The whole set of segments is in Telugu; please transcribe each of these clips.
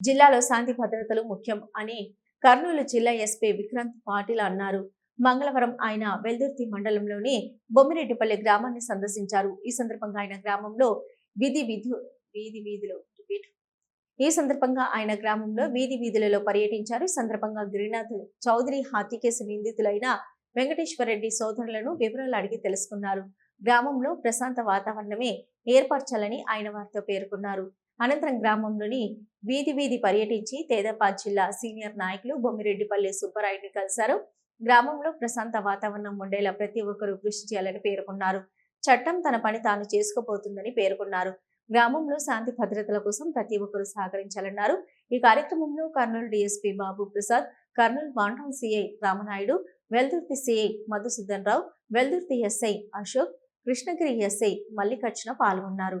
జిల్లాలో శాంతి భద్రతలు ముఖ్యం అని కర్నూలు జిల్లా ఎస్పీ విక్రాంత్ పాటిల్ అన్నారు. మంగళవారం ఆయన వెల్దుర్తి మండలంలోని బొమ్మిరెడ్డిపల్లి గ్రామాన్ని సందర్శించారు. ఈ సందర్భంగా ఆయన గ్రామంలో వీధి విధు వీధి వీధిలో ఈ సందర్భంగా ఆయన గ్రామంలో వీధి వీధులలో పర్యటించారు. ఈ సందర్భంగా గిరినాథ్ చౌదరి హత్య కేసు నిందితులైన వెంకటేశ్వరరెడ్డి సోదరులను వివరాలు అడిగి తెలుసుకున్నారు. గ్రామంలో ప్రశాంత వాతావరణమే ఏర్పరచాలని ఆయన వారితో పేర్కొన్నారు. అనంతరం గ్రామంలోని వీధి వీధి పర్యటించి తేదపాల్ జిల్లా సీనియర్ నాయకులు బొమ్మిరెడ్డిపల్లి సుబ్బరాయుడిని కలిశారు. గ్రామంలో ప్రశాంత వాతావరణం ఉండేలా ప్రతి ఒక్కరూ కృషి చేయాలని పేర్కొన్నారు. చట్టం తన పని తాను చేసుకోబోతుందని పేర్కొన్నారు. గ్రామంలో శాంతి భద్రతల కోసం ప్రతి ఒక్కరూ సహకరించాలన్నారు. ఈ కార్యక్రమంలో Kurnool DSP Babu Prasad Kurnool one town CI Ramanaidu Veldurthi CI Madhusudan Rao Veldurthi SI Ashok Krishnagiri SI Mallikarjuna పాల్గొన్నారు.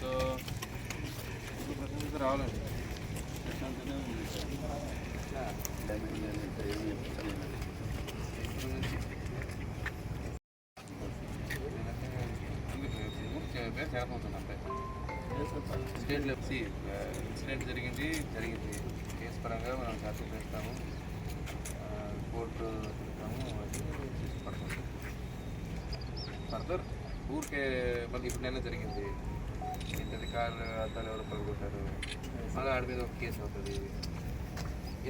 సో రావాలండి స్టేట్ లెప్సీ ఇన్సిడెంట్ జరిగింది జరిగింది కేసు పరంగా మనం ఛార్జ్ చేస్తాము కోర్టు తిరుగుతాము పడుతుంది ఫర్దర్ ఊరికే మళ్ళీ ఇప్పుడైనా జరిగింది. ఏంటది? కారు అతను ఎవరు పడుకుంటారు. మళ్ళీ ఆడి మీద ఒక కేసు అవుతుంది.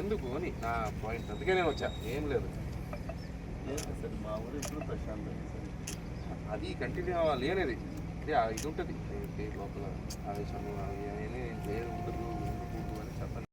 ఎందుకు అని నా పాయింట్ అందుకే నేను వచ్చా. ఏం లేదు. మా ఊరు ఇప్పుడు ప్రశాంతంగా అది కంటిన్యూ అవ్వాలి అనేది. ఇది ఇది ఉంటుంది. లోపల ఆవేశము అవి అనేది లేదు ఉండదు ఉండకూడదు అని చెప్పాలి.